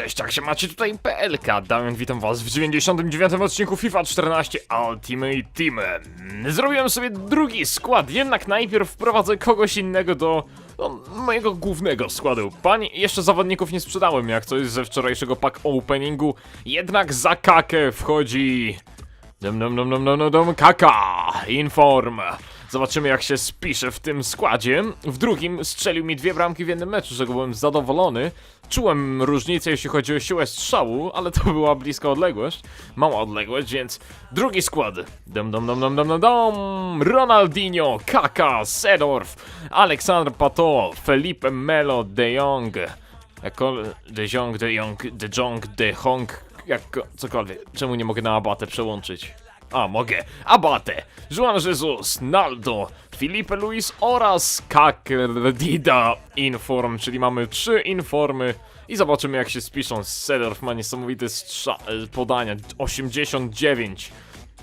Cześć, jak się macie tutaj PLK? Damian, witam was w 99 odcinku FIFA 14 Ultimate Team. Zrobiłem sobie drugi skład, jednak najpierw wprowadzę kogoś innego do no, mojego głównego składu. Pań, jeszcze zawodników nie sprzedałem, jak jest ze wczorajszego pack openingu, jednak za kakę wchodzi... Dum dum dum dum dum dum dum kaka! Inform! Zobaczymy jak się spisze w tym składzie. W drugim strzelił mi dwie bramki w jednym meczu, z byłem zadowolony. Czułem różnicę jeśli chodzi o siłę strzału, ale to była bliska odległość. Mała odległość, więc drugi skład. Dum dum dum dum dum dum dum! Ronaldinho, Kaka, Sedorf, Alexander Pato, Felipe Melo, De Jong. Jako De Jong, De Jong, De Jong, De Hong, jak cokolwiek. Czemu nie mogę na Abatę przełączyć? A, mogę. Abate, Juan Jesus, Naldo, Felipe Luis oraz Kakerdida Inform, czyli mamy trzy informy i zobaczymy jak się spiszą. Sedorf ma niesamowite podania, 89.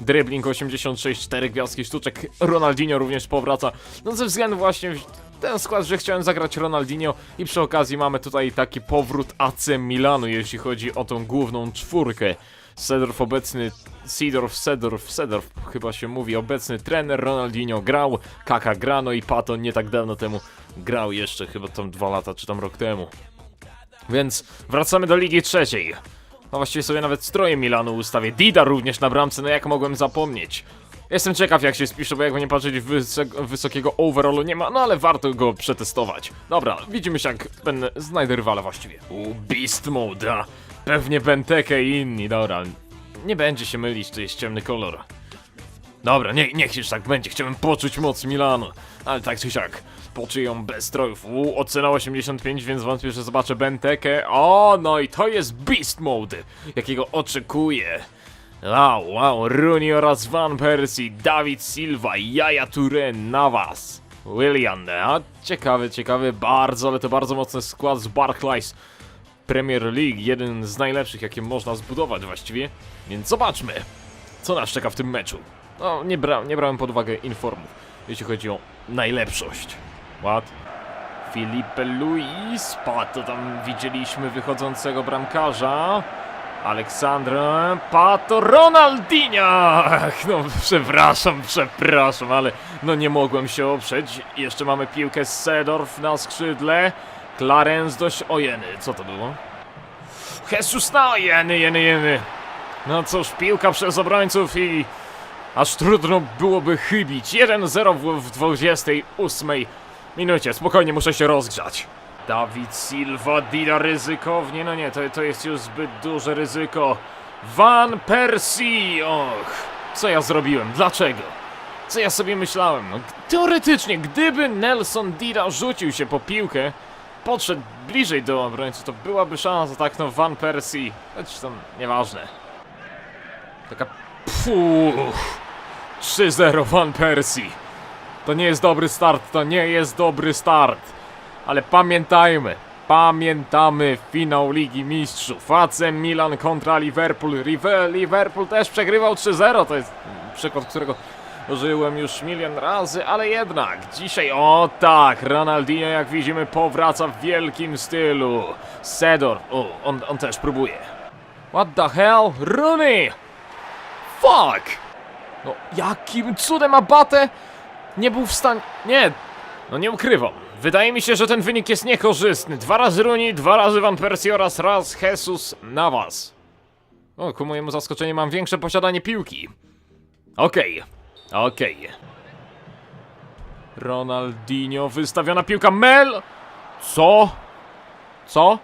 Dribbling 86, 4 gwiazdki sztuczek. Ronaldinho również powraca. No ze względu właśnie ten skład, że chciałem zagrać Ronaldinho i przy okazji mamy tutaj taki powrót AC Milanu, jeśli chodzi o tą główną czwórkę. Sedorf obecny, Sidorf, Sedorf, Sedorf chyba się mówi, obecny trener Ronaldinho grał, Kaka grano i Pato nie tak dawno temu grał jeszcze, chyba tam dwa lata czy tam rok temu. Więc wracamy do Ligi Trzeciej. No właściwie sobie nawet stroje Milanu ustawię. Dida również na bramce, no jak mogłem zapomnieć. Jestem ciekaw jak się spisze, bo jakby nie patrzeć wysok wysokiego overallu nie ma, no ale warto go przetestować. Dobra, widzimy się jak będę, znajdę rywala właściwie. U, Beast Mode, pewnie Benteke i inni, dobra. Nie będzie się mylić, to jest ciemny kolor. Dobra, nie, niech już tak będzie, chciałem poczuć moc Milanu, ale tak czy siak, poczuję ją bez strojów. U, ocena 85, więc wątpię, że zobaczę Bentekę. O, no i to jest Beast Mode, jakiego oczekuję. Wow, wow, Rooney oraz Van Persie, David Silva, Jaja Touré, Navas, William, a ciekawy, ciekawy, bardzo, ale to bardzo mocny skład z Barclays. Premier League, jeden z najlepszych, jakie można zbudować właściwie, więc zobaczmy, co nas czeka w tym meczu. No, nie, bra nie brałem pod uwagę informów, jeśli chodzi o najlepszość. What? Felipe Luis, pato tam widzieliśmy wychodzącego bramkarza. Aleksandra, pato Ronaldinho! No przepraszam, przepraszam, ale no nie mogłem się oprzeć. Jeszcze mamy piłkę Sedorf na skrzydle. Clarence dość ojeny, co to było? Jesus, no jeny, jeny, jeny. No cóż, piłka przez obrońców i aż trudno byłoby chybić. 1-0 w, w 28 minucie. Spokojnie, muszę się rozgrzać. Dawid Silva, Dida ryzykownie. No nie, to, to jest już zbyt duże ryzyko. Van Persie! Och, co ja zrobiłem? Dlaczego? Co ja sobie myślałem? No, teoretycznie, gdyby Nelson Dida rzucił się po piłkę, podszedł bliżej do obrońcy, to byłaby szansa, tak no, Van Persie. Choć tam nieważne. Taka. Puh. 3-0 Van Persie. To nie jest dobry start, to nie jest dobry start. Ale pamiętajmy, pamiętamy finał Ligi Mistrzów. AC Milan kontra Liverpool. Rive- Liverpool też przegrywał 3-0. To jest przykład, którego użyłem już milion razy, ale jednak dzisiaj, o tak, Ronaldinho jak widzimy powraca w wielkim stylu. Sedor, o, on, on też próbuje. What the hell? Rooney! Fuck! No, jakim cudem Abate nie był w stanie... Nie, no nie ukrywam. Wydaje mi się, że ten wynik jest niekorzystny. Dwa razy Rooney, dwa razy Van Persie oraz raz Jesus Navas. O, ku mojemu zaskoczeniu mam większe posiadanie piłki. Okej, okej. Ronaldinho, wystawiona piłka, Mel! Co? Co?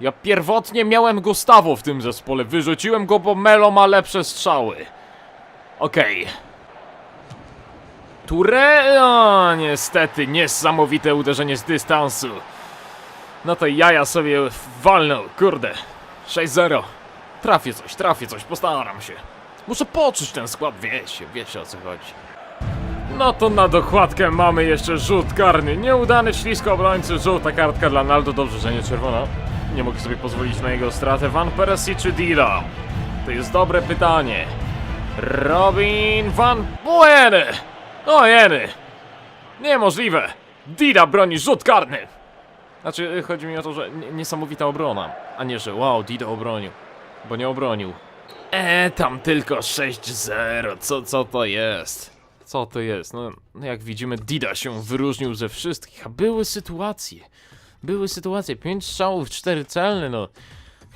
Ja pierwotnie miałem Gustavo w tym zespole. Wyrzuciłem go, bo Melo ma lepsze strzały. Okej. Touré... O, niestety, niesamowite uderzenie z dystansu. No to jaja sobie walnął, kurde. 6-0. Trafię coś, trafię coś, postaram się. Muszę poczuć ten skład, wiecie, wiecie o co chodzi. No to na dokładkę mamy jeszcze rzut karny. Nieudany ślisko obrońcy, żółta kartka dla Naldo. Dobrze, że nie czerwona. Nie mogę sobie pozwolić na jego stratę. Van Persie czy Dila? To jest dobre pytanie. Robin Van Buene! O jeny! Niemożliwe! Dida broni rzut karny! Znaczy, chodzi mi o to, że niesamowita obrona, a nie, że wow, Dido obronił. Bo nie obronił. E, tam tylko 6-0, co, co to jest? Co to jest? No, no jak widzimy, Dida się wyróżnił ze wszystkich, a były sytuacje. Były sytuacje, 5 strzałów, 4 celne, no.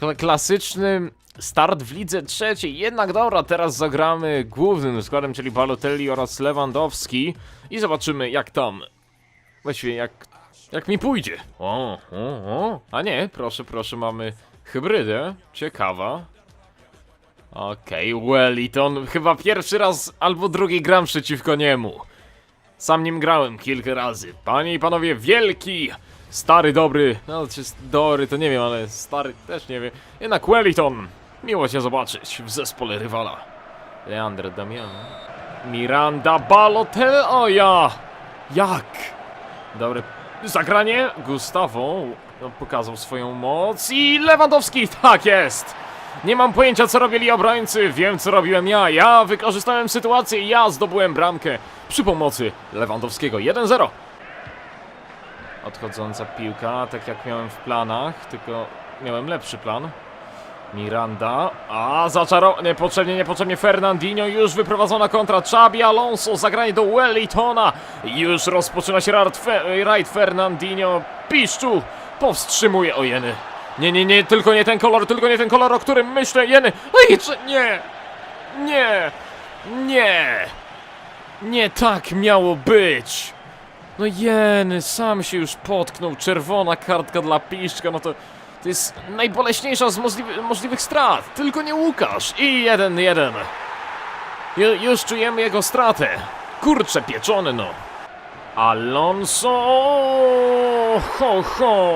Kla- Klasyczny start w lidze trzeciej. Jednak dobra, teraz zagramy głównym składem, czyli Balotelli oraz Lewandowski. I zobaczymy jak tam. Właściwie jak, jak mi pójdzie. O, o, o. A nie, proszę, proszę, mamy hybrydę. Ciekawa. Okej, Wellington. Chyba pierwszy raz albo drugi gram przeciwko niemu. Sam nim grałem kilka razy. Panie i panowie, wielki, stary, dobry, no czy dobry to nie wiem, ale stary też nie wiem. Jednak Wellington, miło cię zobaczyć w zespole rywala. Leandro Damian. Miranda Balotel, o ja! Jak? Dobre zagranie, Gustavo no, pokazał swoją moc i Lewandowski, tak jest! Nie mam pojęcia co robili obrońcy, wiem co robiłem ja. Ja wykorzystałem sytuację, ja zdobyłem bramkę przy pomocy Lewandowskiego. 1-0. Odchodząca piłka, tak jak miałem w planach, tylko miałem lepszy plan. Miranda, a zaczarował, niepotrzebnie, niepotrzebnie Fernandinho, już wyprowadzona kontra Xabi Alonso, zagranie do Wellingtona, już rozpoczyna się Right Fernandinho, Piszczu powstrzymuje, o jeny. Nie, nie, nie, tylko nie ten kolor, tylko nie ten kolor, o którym myślę, jeny, oj, czy, nie, nie, nie, nie tak miało być. No jeny, sam się już potknął, czerwona kartka dla Piszczka, no to... To jest najboleśniejsza z możliwy, możliwych strat. Tylko nie Łukasz. I jeden, jeden. Ju, już czujemy jego stratę. Kurcze pieczone, no. Alonso! Ho, ho!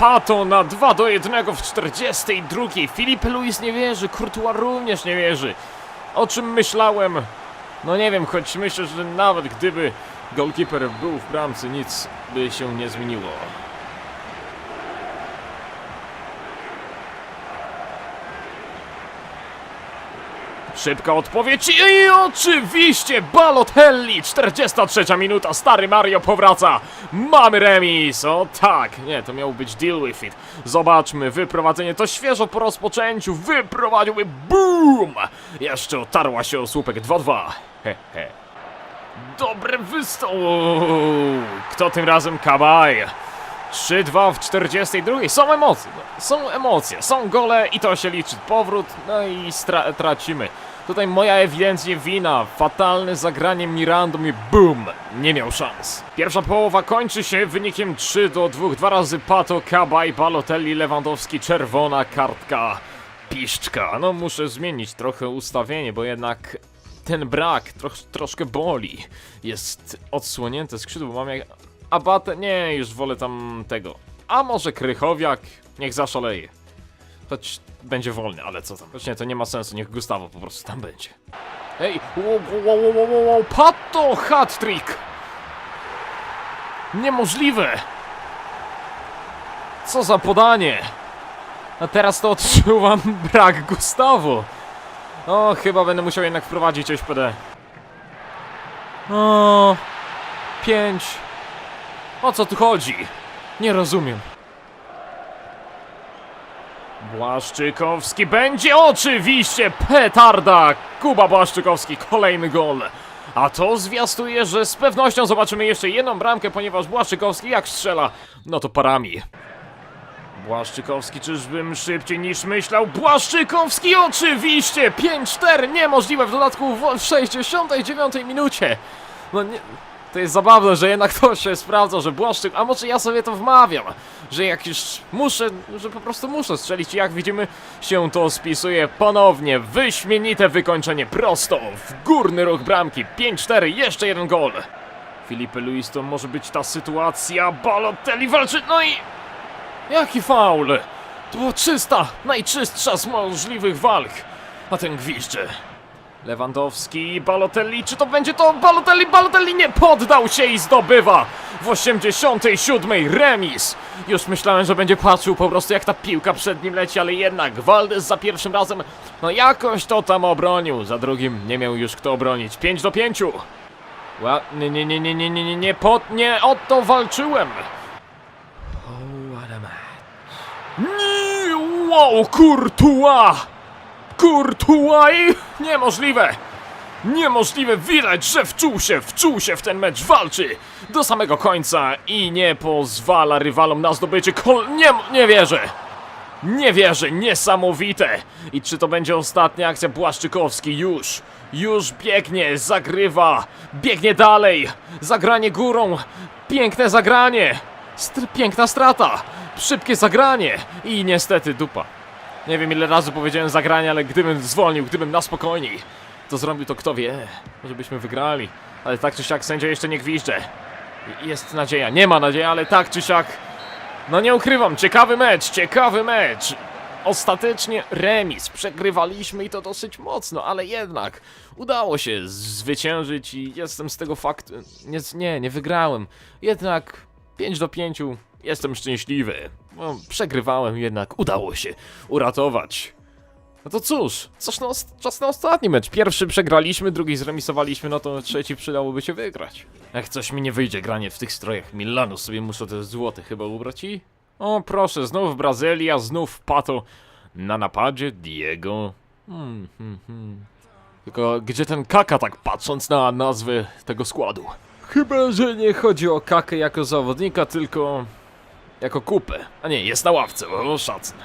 Pato na 2 do 1 w 42. Filipe Luis nie wierzy, Courtois również nie wierzy. O czym myślałem? No nie wiem, choć myślę, że nawet gdyby goalkeeper był w bramce, nic by się nie zmieniło. Szybka odpowiedź i oczywiście Balotelli! 43 minuta, stary Mario powraca. Mamy remis, o tak. Nie, to miał być deal with it. Zobaczmy, wyprowadzenie to świeżo po rozpoczęciu. Wyprowadził i BOOM! Jeszcze otarła się o słupek 2-2. He, he. Dobry. Kto tym razem? Kabaj. 3-2 w 42. Są emocje, są emocje, są gole i to się liczy. Powrót, no i tracimy. Tutaj moja ewidentnie wina. Fatalne zagranie Mirandą i BOOM! Nie miał szans. Pierwsza połowa kończy się wynikiem 3 do 2. Dwa razy Pato, Kabaj, Balotelli, Lewandowski, czerwona kartka. Piszczka. No muszę zmienić trochę ustawienie, bo jednak ten brak troch, troszkę boli. Jest odsłonięte skrzydło, mam jak... Abatę? Nie, już wolę tam tego. A może Krychowiak? Niech zaszaleje. Choć będzie wolny, ale co tam. Choć nie, to nie ma sensu, niech Gustavo po prostu tam będzie. Ej, wow, wow, wow, wow, wow, Pato hat-trick! Niemożliwe! Co za podanie! A teraz to odczuwam brak Gustavo. O, chyba będę musiał jednak wprowadzić SPD. O, pięć. O co tu chodzi? Nie rozumiem. Błaszczykowski będzie oczywiście petarda! Kuba Błaszczykowski, kolejny gol. A to zwiastuje, że z pewnością zobaczymy jeszcze jedną bramkę, ponieważ Błaszczykowski jak strzela, no to parami. Błaszczykowski, czyżbym szybciej niż myślał? Błaszczykowski oczywiście! 5-4, niemożliwe w dodatku w 69 minucie. No nie, to jest zabawne, że jednak to się sprawdza, że Błaszczyk, a może ja sobie to wmawiam, że jak już muszę, że po prostu muszę strzelić i jak widzimy się to spisuje ponownie, wyśmienite wykończenie prosto w górny ruch bramki, 5-4, jeszcze jeden gol. Filipe Luis to może być ta sytuacja, Balotelli walczy, no i Jaki faul! To była czysta, najczystsza z możliwych walk. A ten gwizdże. Lewandowski, Balotelli, czy to będzie to? Balotelli, Balotelli nie poddał się i zdobywa w 87 remis. Już myślałem, że będzie patrzył po prostu jak ta piłka przed nim leci, ale jednak Waldes za pierwszym razem, no jakoś to tam obronił. Za drugim nie miał już kto obronić. 5 do 5. Ła, nie, nie, nie, nie, nie, nie, nie, nie, pod, nie, o to walczyłem. Oh, what a match. Nie, wow, Courtois! Courtois niemożliwe! Niemożliwe, widać, że wczuł się, wczuł się w ten mecz, walczy do samego końca i nie pozwala rywalom na zdobycie kol... Nie, nie wierzę! Nie wierzę, niesamowite! I czy to będzie ostatnia akcja Błaszczykowski? Już, już biegnie, zagrywa, biegnie dalej, zagranie górą, piękne zagranie, Str piękna strata, szybkie zagranie i niestety dupa. Nie wiem ile razy powiedziałem zagranie, ale gdybym zwolnił, gdybym na spokojniej, to zrobił to kto wie, może byśmy wygrali. Ale tak czy siak sędzia jeszcze nie gwizdże. Jest nadzieja, nie ma nadziei, ale tak czy siak no nie ukrywam, ciekawy mecz, ciekawy mecz. Ostatecznie remis. Przegrywaliśmy i to dosyć mocno, ale jednak udało się zwyciężyć i jestem z tego faktu. Nie, nie, nie wygrałem. Jednak 5 do 5 jestem szczęśliwy. No, przegrywałem, jednak udało się uratować. No to cóż, coś na czas na ostatni mecz. Pierwszy przegraliśmy, drugi zremisowaliśmy, no to trzeci przydałoby się wygrać. Jak coś mi nie wyjdzie granie w tych strojach Milanu, sobie muszę te złote chyba ubrać i... O proszę, znów Brazylia, znów Pato. Na napadzie Diego. Hmm, hmm, hmm. Tylko gdzie ten Kaka tak patrząc na nazwę tego składu? Chyba, że nie chodzi o Kakę jako zawodnika, tylko... Jako kupę. A nie, jest na ławce, o szacun.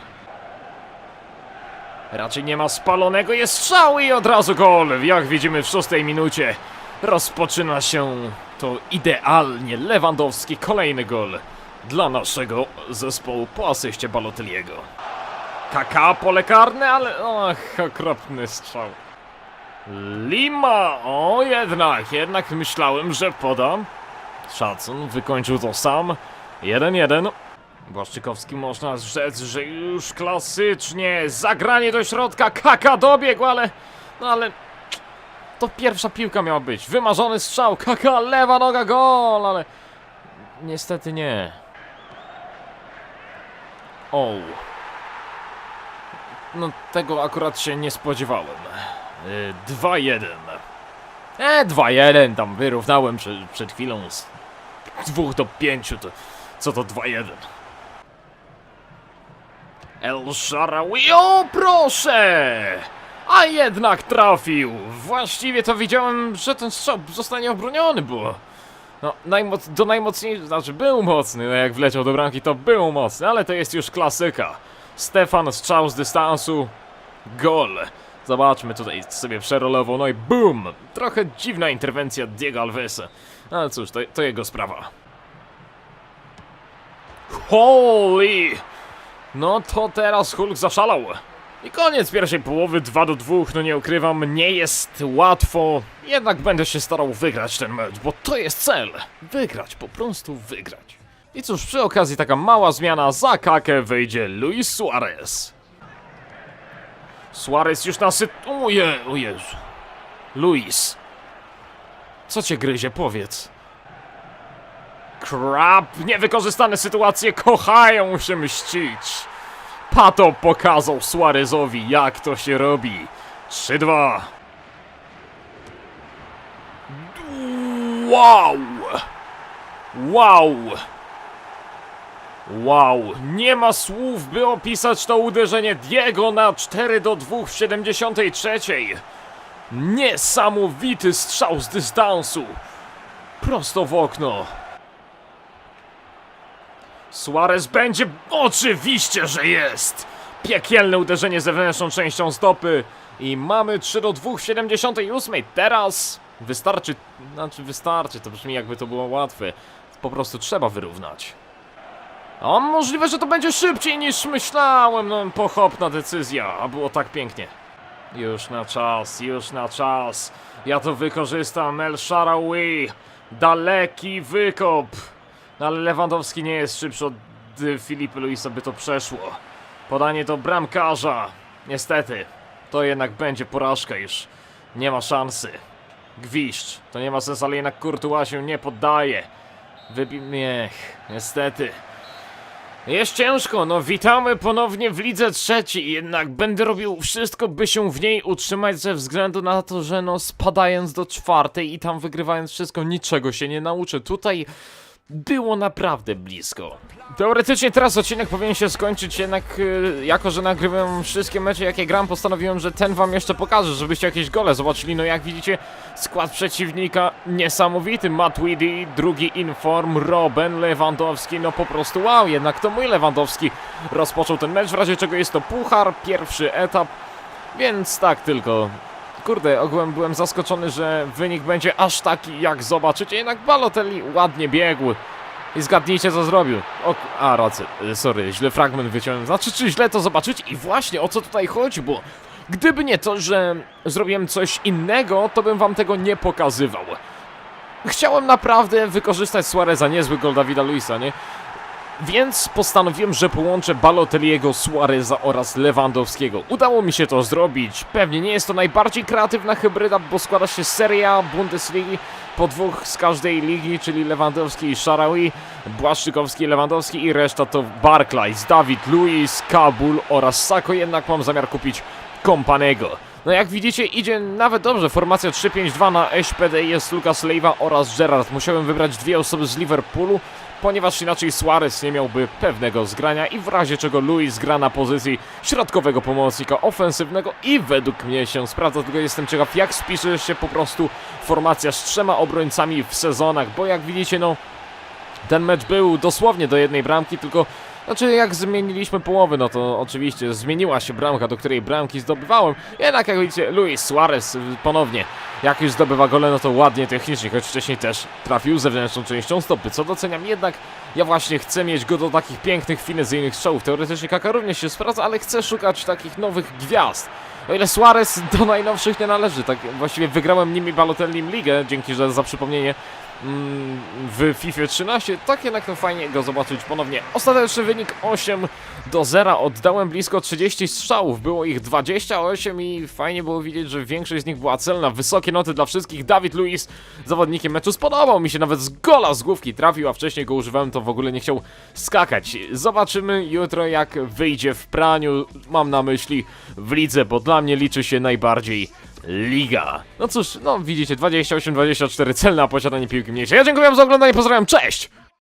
Raczej nie ma spalonego, jest strzał i od razu gol. Jak widzimy w szóstej minucie rozpoczyna się to idealnie. Lewandowski kolejny gol dla naszego zespołu po asyście Balotelliego. Kaka pole karne, ale ach, okropny strzał. Lima, o jednak, jednak myślałem, że podam. Szacun, wykończył to sam. 1-1. Błaszczykowski można rzec, że już klasycznie zagranie do środka, Kaka dobiegł, ale... No ale... To pierwsza piłka miała być. Wymarzony strzał, Kaka, lewa noga, gol, ale... Niestety nie. O. No tego akurat się nie spodziewałem. Y, 2-1. E, 2-1 tam wyrównałem przed, przed chwilą z 2 do 5 to... Co to 2-1? El Sharawi, o proszę! A jednak trafił! Właściwie to widziałem, że ten strzał zostanie obroniony, bo... No, najmoc do najmocniejszego, znaczy był mocny, no jak wleciał do bramki to był mocny, ale to jest już klasyka. Stefan strzał z dystansu, gol. Zobaczmy tutaj sobie przerolował, no i BOOM! Trochę dziwna interwencja Diego Alvesa. Ale cóż, to, to jego sprawa. Holy! No to teraz Hulk zaszalał. I koniec pierwszej połowy 2 do 2, no nie ukrywam, nie jest łatwo. Jednak będę się starał wygrać ten mecz, bo to jest cel. Wygrać, po prostu wygrać. I cóż, przy okazji taka mała zmiana, za kakę wyjdzie Luis Suarez. Suarez już na syt... O, je, o Jezu. Luis. Co cię gryzie, powiedz. Crap, niewykorzystane sytuacje kochają się mścić. Pato pokazał Suarezowi, jak to się robi. 3-2. Wow! Wow! Wow, nie ma słów, by opisać to uderzenie Diego na 4 do 2 w 73. Niesamowity strzał z dystansu. Prosto w okno. Suarez będzie... Oczywiście, że jest! Piekielne uderzenie zewnętrzną częścią stopy. I mamy 3 do 2 w 78. Teraz wystarczy... Znaczy wystarczy, to brzmi jakby to było łatwe. Po prostu trzeba wyrównać. A możliwe, że to będzie szybciej niż myślałem. No, pochopna decyzja, a było tak pięknie. Już na czas, już na czas. Ja to wykorzystam. El Sharawi. Daleki wykop. No ale Lewandowski nie jest szybszy od y, Filipa Luisa, by to przeszło. Podanie do bramkarza. Niestety, to jednak będzie porażka już. Nie ma szansy. Gwiszcz. To nie ma sensu, ale jednak Courtois się nie poddaje. Wybi... Niech, niestety. Jest ciężko, no witamy ponownie w lidze trzeciej, jednak będę robił wszystko, by się w niej utrzymać ze względu na to, że no spadając do czwartej i tam wygrywając wszystko, niczego się nie nauczę. Tutaj było naprawdę blisko. Teoretycznie teraz odcinek powinien się skończyć, jednak y, jako, że nagrywam wszystkie mecze jakie gram, postanowiłem, że ten wam jeszcze pokażę, żebyście jakieś gole zobaczyli. No jak widzicie, skład przeciwnika niesamowity. Matt Weedy, drugi Inform, Robben, Lewandowski, no po prostu wow, jednak to mój Lewandowski rozpoczął ten mecz, w razie czego jest to puchar, pierwszy etap, więc tak tylko. Kurde, ogółem byłem zaskoczony, że wynik będzie aż taki, jak zobaczycie, jednak Balotelli ładnie biegł. I zgadnijcie co zrobił. O, a rację, y, sorry, źle fragment wyciąłem. Znaczy, czy źle to zobaczyć? I właśnie o co tutaj chodzi, bo gdyby nie to, że zrobiłem coś innego, to bym wam tego nie pokazywał. Chciałem naprawdę wykorzystać Suareza, niezły gol Dawida Luisa, nie? Więc postanowiłem, że połączę Balotelliego, Suareza oraz Lewandowskiego. Udało mi się to zrobić. Pewnie nie jest to najbardziej kreatywna hybryda, bo składa się z Serie A, Bundesligi, po dwóch z każdej ligi, czyli Lewandowski i Sharawi, Błaszczykowski Lewandowski i reszta to Barclays, Dawid Luiz, Kabul oraz Sako, jednak mam zamiar kupić Kompanego. No jak widzicie idzie nawet dobrze, formacja 3-5-2 na SPD jest Lucas Leiva oraz Gerrard. Musiałem wybrać dwie osoby z Liverpoolu, ponieważ inaczej Suarez nie miałby pewnego zgrania i w razie czego Luis gra na pozycji środkowego pomocnika ofensywnego i według mnie się sprawdza, tylko jestem ciekaw jak spisze się po prostu formacja z trzema obrońcami w sezonach, bo jak widzicie no ten mecz był dosłownie do jednej bramki, tylko znaczy jak zmieniliśmy połowy, no to oczywiście zmieniła się bramka, do której bramki zdobywałem. Jednak jak widzicie, Luis Suarez ponownie, jak już zdobywa gole, no to ładnie technicznie, choć wcześniej też trafił zewnętrzną częścią stopy, co doceniam. Jednak ja właśnie chcę mieć go do takich pięknych, finezyjnych strzałów. Teoretycznie Kaka również się sprawdza, ale chcę szukać takich nowych gwiazd. O ile Suarez do najnowszych nie należy, tak właściwie wygrałem nimi Balotellim ligę, dzięki, że za przypomnienie w FIFA 13, tak jednak no fajnie go zobaczyć ponownie. Ostateczny wynik 8 do 0, oddałem blisko 30 strzałów, było ich 28 i fajnie było widzieć, że większość z nich była celna. Wysokie noty dla wszystkich, Dawid Luiz zawodnikiem meczu. Spodobał mi się, nawet z gola z główki. Trafił, a wcześniej go używałem, to w ogóle nie chciał skakać. Zobaczymy jutro jak wyjdzie w praniu, mam na myśli w lidze, bo dla mnie liczy się najbardziej Liga. No cóż, no widzicie, 28-24 celne, a posiadanie piłki mniejsze. Ja dziękuję za oglądanie, pozdrawiam, cześć!